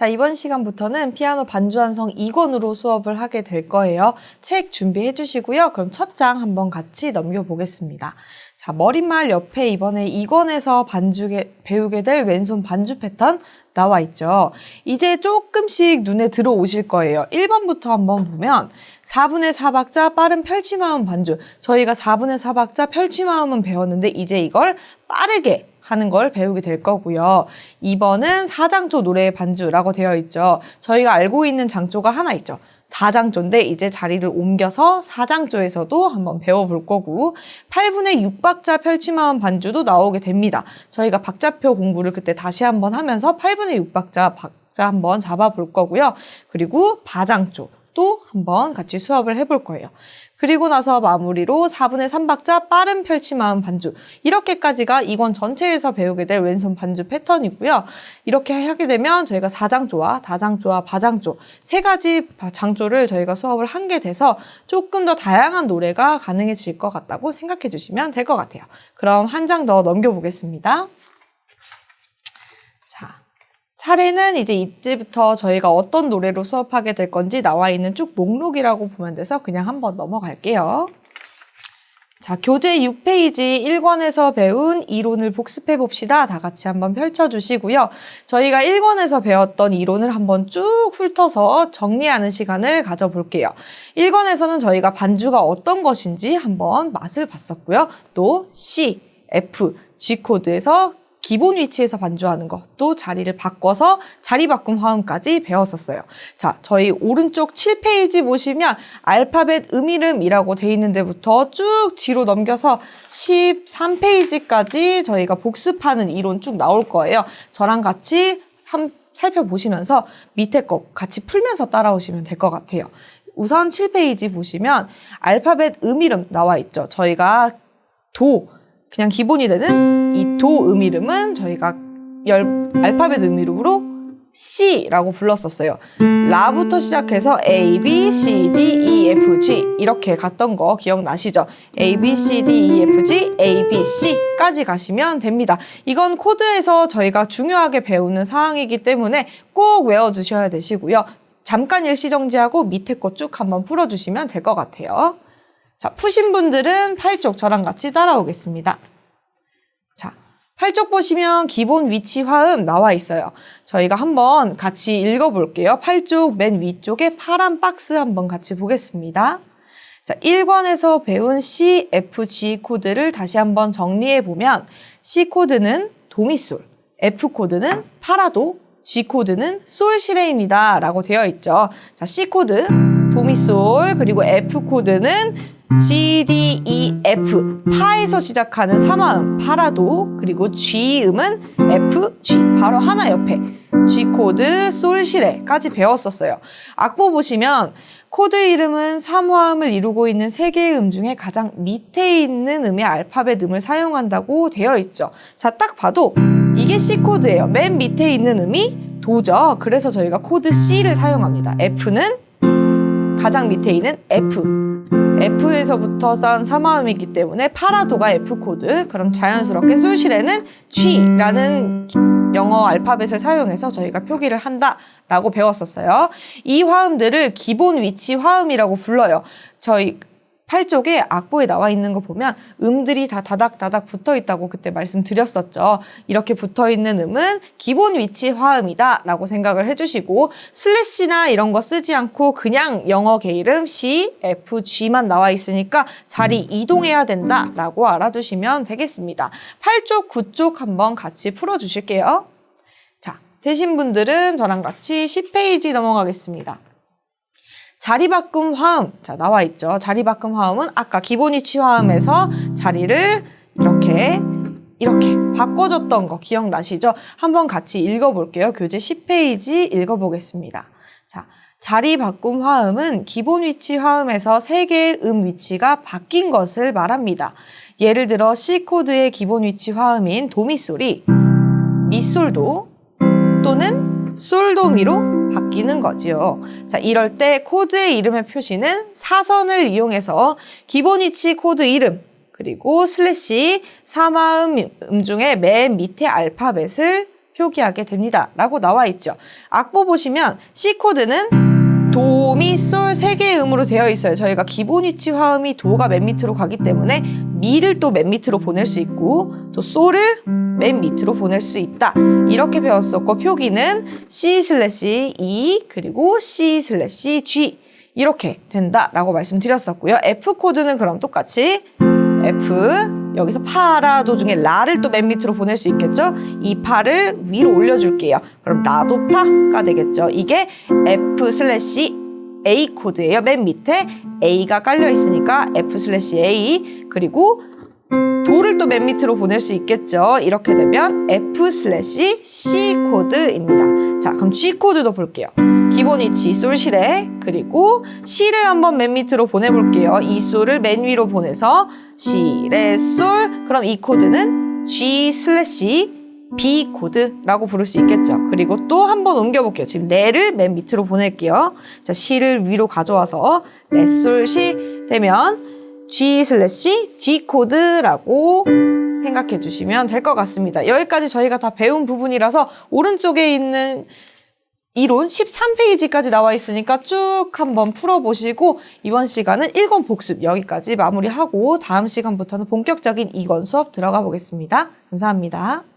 자, 이번 시간부터는 피아노 반주 완성 2권으로 수업을 하게 될 거예요. 책 준비해 주시고요. 그럼 첫 장 한번 같이 넘겨보겠습니다. 자, 머릿말 옆에 이번에 2권에서 반주게, 배우게 될 왼손 반주 패턴 나와 있죠. 이제 조금씩 눈에 들어오실 거예요. 1번부터 한번 보면 4분의 4박자 빠른 펼치마음 반주. 저희가 4분의 4박자 펼치마음은 배웠는데 이제 이걸 빠르게 하는 걸 배우게 될 거고요. 2번은 사장조 노래의 반주라고 되어 있죠. 저희가 알고 있는 장조가 하나 있죠. 다장조인데 이제 자리를 옮겨서 사장조에서도 한번 배워볼 거고 8분의 6박자 펼치마음 반주도 나오게 됩니다. 저희가 박자표 공부를 그때 다시 한번 하면서 8분의 6박자 박자 한번 잡아볼 거고요. 그리고 바장조 또 한번 같이 수업을 해볼 거예요. 그리고 나서 마무리로 4분의 3박자 빠른 펼치마음 반주 이렇게까지가 이권 전체에서 배우게 될 왼손 반주 패턴이고요. 이렇게 하게 되면 저희가 4장조와 다장조와 바장조 세 가지 장조를 저희가 수업을 한 게 돼서 조금 더 다양한 노래가 가능해질 것 같다고 생각해 주시면 될 것 같아요. 그럼 한 장 더 넘겨보겠습니다. 자, 차례는 이제 이제부터 저희가 어떤 노래로 수업하게 될 건지 나와 있는 쭉 목록이라고 보면 돼서 그냥 한번 넘어갈게요. 자, 교재 6페이지 1권에서 배운 이론을 복습해 봅시다. 다 같이 한번 펼쳐 주시고요. 저희가 1권에서 배웠던 이론을 한번 쭉 훑어서 정리하는 시간을 가져볼게요. 1권에서는 저희가 반주가 어떤 것인지 한번 맛을 봤었고요. 또 C, F, G 코드에서 기본 위치에서 반주하는 것, 또 자리를 바꿔서 자리 바꿈 화음까지 배웠었어요. 자, 저희 오른쪽 7페이지 보시면 알파벳 음이름이라고 돼 있는 데부터 쭉 뒤로 넘겨서 13페이지까지 저희가 복습하는 이론 쭉 나올 거예요. 저랑 같이 한 살펴보시면서 밑에 거 같이 풀면서 따라오시면 될 것 같아요. 우선 7페이지 보시면 알파벳 음이름 나와 있죠. 저희가 도, 그냥 기본이 되는 이 도 음이름은 저희가 열, 알파벳 음이름으로 C라고 불렀었어요. 라부터 시작해서 A, B, C, D, E, F, G 이렇게 갔던 거 기억나시죠? A, B, C, D, E, F, G, A, B, C까지 가시면 됩니다. 이건 코드에서 저희가 중요하게 배우는 사항이기 때문에 꼭 외워주셔야 되시고요. 잠깐 일시정지하고 밑에 거 쭉 한번 풀어주시면 될 것 같아요. 자, 푸신 분들은 팔쪽 저랑 같이 따라오겠습니다. 자, 팔쪽 보시면 기본 위치 화음 나와 있어요. 저희가 한번 같이 읽어볼게요. 팔쪽 맨 위쪽에 파란 박스 한번 같이 보겠습니다. 자, 1권에서 배운 C, F, G 코드를 다시 한번 정리해 보면 C 코드는 도미솔, F 코드는 파라도, G 코드는 솔시레입니다. 라고 되어 있죠. 자, C 코드, 도미솔, 그리고 F 코드는 C, D, E, F 파에서 시작하는 삼화음 파라도 그리고 G 음은 F, G 바로 하나 옆에 G 코드, 솔시레까지 배웠었어요. 악보 보시면 코드 이름은 삼화음을 이루고 있는 세 개의 음 중에 가장 밑에 있는 음의 알파벳 음을 사용한다고 되어 있죠. 자, 딱 봐도 이게 C 코드예요. 맨 밑에 있는 음이 도죠. 그래서 저희가 코드 C를 사용합니다. F는 가장 밑에 있는 F. F에서부터 쌓은 삼화음이기 때문에 파라도가 F 코드. 그럼 자연스럽게 솔실에는 G라는 영어 알파벳을 사용해서 저희가 표기를 한다 라고 배웠었어요. 이 화음들을 기본 위치 화음이라고 불러요. 저희 팔 쪽에 악보에 나와 있는 거 보면 음들이 다 다닥다닥 붙어 있다고 그때 말씀드렸었죠. 이렇게 붙어 있는 음은 기본 위치 화음이다 라고 생각을 해주시고 슬래시나 이런 거 쓰지 않고 그냥 영어 게이름 C, F, G만 나와 있으니까 자리 이동해야 된다 라고 알아두시면 되겠습니다. 8쪽, 9쪽 한번 같이 풀어주실게요. 자, 되신 분들은 저랑 같이 10페이지 넘어가겠습니다. 자리 바꿈 화음. 자, 나와 있죠. 자리 바꿈 화음은 아까 기본 위치 화음에서 자리를 이렇게 이렇게 바꿔줬던 거 기억나시죠? 한번 같이 읽어볼게요. 교재 10페이지 읽어보겠습니다. 자, 자리 바꿈 화음은 기본 위치 화음에서 세 개의 음 위치가 바뀐 것을 말합니다. 예를 들어 C 코드의 기본 위치 화음인 도미솔이 미솔도 또는 솔도미로 바뀌는 거지요. 자, 이럴 때 코드의 이름의 표시는 사선을 이용해서 기본 위치 코드 이름 그리고 슬래시 사마음 음 중에 맨 밑에 알파벳을 표기하게 됩니다. 라고 나와 있죠. 악보 보시면 C 코드는 도, 미, 솔 세 개의 음으로 되어 있어요. 저희가 기본 위치 화음이 도가 맨 밑으로 가기 때문에 미를 또 맨 밑으로 보낼 수 있고 또 솔을 맨 밑으로 보낼 수 있다. 이렇게 배웠었고 표기는 C 슬래시 E 그리고 C 슬래시 G 이렇게 된다라고 말씀드렸었고요. F 코드는 그럼 똑같이 F 여기서 파라 도중에 라를 또 맨 밑으로 보낼 수 있겠죠? 이 파를 위로 올려줄게요. 그럼 라도 파가 되겠죠. 이게 F 슬래시 A 코드예요. 맨 밑에 A가 깔려 있으니까 F 슬래시 A 그리고 도를 또 맨 밑으로 보낼 수 있겠죠. 이렇게 되면 F 슬래시 C 코드입니다. 자, 그럼 G 코드도 볼게요. 기본 위치 솔실에 그리고 C를 한번 맨 밑으로 보내볼게요. 이 솔을 맨 위로 보내서 C, 레, 솔 그럼 이 코드는 G 슬래시 B 코드라고 부를 수 있겠죠. 그리고 또 한 번 옮겨볼게요. 지금 레를 맨 밑으로 보낼게요. 자, C를 위로 가져와서 레, 솔, 시 되면 G 슬래시 D 코드라고 생각해 주시면 될 것 같습니다. 여기까지 저희가 다 배운 부분이라서 오른쪽에 있는 이론 13페이지까지 나와 있으니까 쭉 한번 풀어보시고 이번 시간은 1권 복습 여기까지 마무리하고 다음 시간부터는 본격적인 2권 수업 들어가 보겠습니다. 감사합니다.